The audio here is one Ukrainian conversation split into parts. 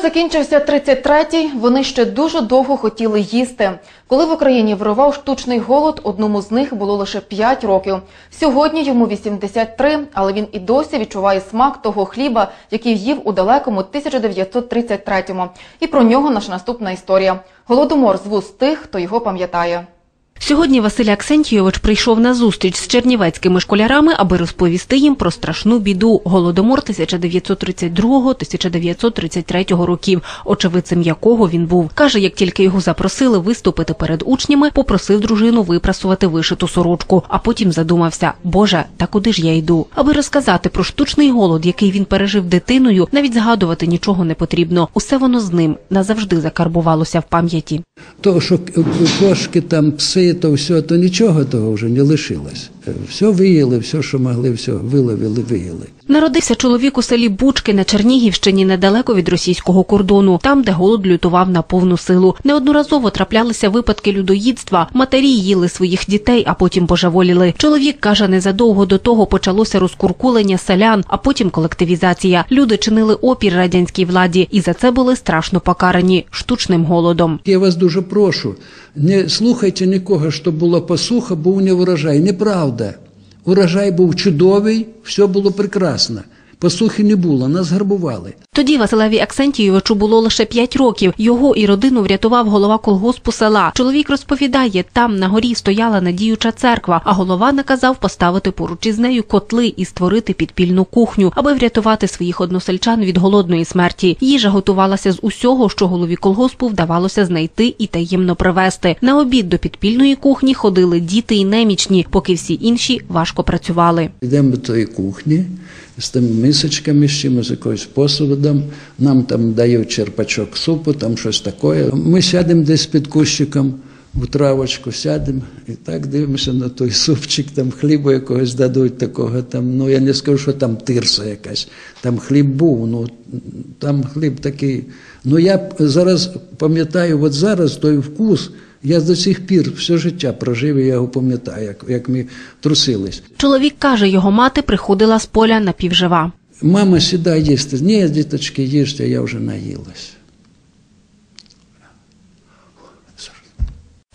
закінчився 33-й, вони ще дуже довго хотіли їсти. Коли в Україні вирував штучний голод, одному з них було лише 5 років. Сьогодні йому 83, але він і досі відчуває смак того хліба, який їв у далекому 1933-му. І про нього наша наступна історія. Голодомор з вуст тих, хто його пам'ятає. Сьогодні Василь Аксентійович прийшов на зустріч з чернівецькими школярами, аби розповісти їм про страшну біду голодомор 1932-1933 років, очевидцем якого він був. Каже, як тільки його запросили виступити перед учнями, попросив дружину випрасувати вишиту сорочку, а потім задумався: Боже, та куди ж я йду? Аби розказати про штучний голод, який він пережив дитиною, навіть згадувати нічого не потрібно. Усе воно з ним назавжди закарбувалося в пам'яті. То, що кошки, там, пси, то все, то нічого того вже не лишилось. Все виїли, все, що могли, все виловили, виїли. Народився чоловік у селі Бучки на Чернігівщині недалеко від російського кордону, там, де голод лютував на повну силу. Неодноразово траплялися випадки людоїдства. Матері їли своїх дітей, а потім божеволіли. Чоловік каже, незадовго до того почалося розкуркулення селян, а потім колективізація. Люди чинили опір радянській владі, і за це були страшно покарані штучним голодом. Я вас дуже прошу, не слухайте нікого, що була посуха, був не урожай. Неправда. Урожай був чудовий, все було прекрасно. Посухи не було, нас гарбували. Тоді Василеві Аксентійовичу було лише 5 років. Його і родину врятував голова колгоспу села. Чоловік розповідає, там на горі стояла надіюча церква, а голова наказав поставити поруч із нею котли і створити підпільну кухню, аби врятувати своїх односельчан від голодної смерті. Їжа готувалася з усього, що голові колгоспу вдавалося знайти і таємно привезти. На обід до підпільної кухні ходили діти і немічні, поки всі інші важко працювали. Йдемо до тої кухні з тими мисочками, з чимось якоюсь посудом, нам там дають черпачок супу, там щось таке. Ми сядемо десь під кущиком в травочку, сядемо і так дивимося на той супчик, там хлібу якогось дадуть такого. Там, ну я не скажу, що там тирса якась. Там хліб був, ну там хліб такий. Ну я зараз пам'ятаю, от зараз той вкус. Я до сих пір все життя прожив, і я його пам'ятаю, як, як ми трусились. Чоловік каже, його мати приходила з поля напівжива. Мама сідай їсти. Ні, діточки, їжте, я вже наїлась.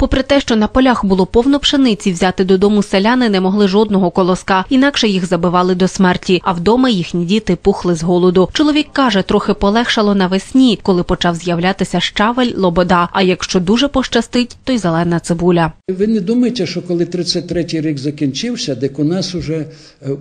Попри те, що на полях було повно пшениці, взяти додому селяни не могли жодного колоска, інакше їх забивали до смерті. А вдома їхні діти пухли з голоду. Чоловік каже, трохи полегшало навесні, коли почав з'являтися щавель, лобода. А якщо дуже пощастить, то й зелена цибуля. Ви не думаєте, що коли 33-й рік закінчився, так у нас вже е,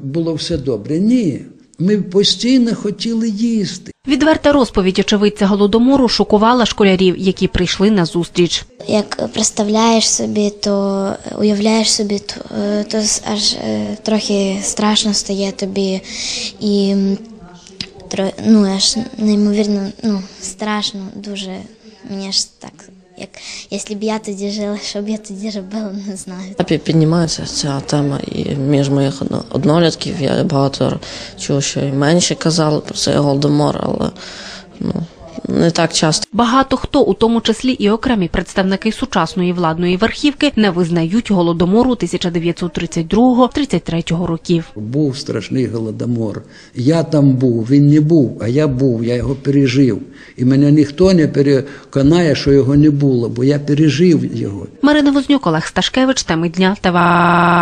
було все добре? Ні. Ми постійно хотіли їсти. Відверта розповідь очевидця голодомору шокувала школярів, які прийшли на зустріч. Як представляєш собі, то уявляєш собі, то, е, то аж е, трохи страшно стає тобі і ну, аж неймовірно ну, страшно, дуже мені аж так. Як якщо б я тоді жила, що б я тоді робила, не знаю. Пі- Піднімається ця тема і між моїх одно- однолітків я багато чув, що і менше казали про цей голодомор, але ну, не так часто. Багато хто, у тому числі і окремі представники сучасної владної верхівки, не визнають голодомору 1932-33 років. Був страшний голодомор. Я там був, він не був, а я був, я його пережив. І мене ніхто не переконає, що його не було, бо я пережив його. Марина Вознюк, Олег Сташкевич, теми дня ТВА.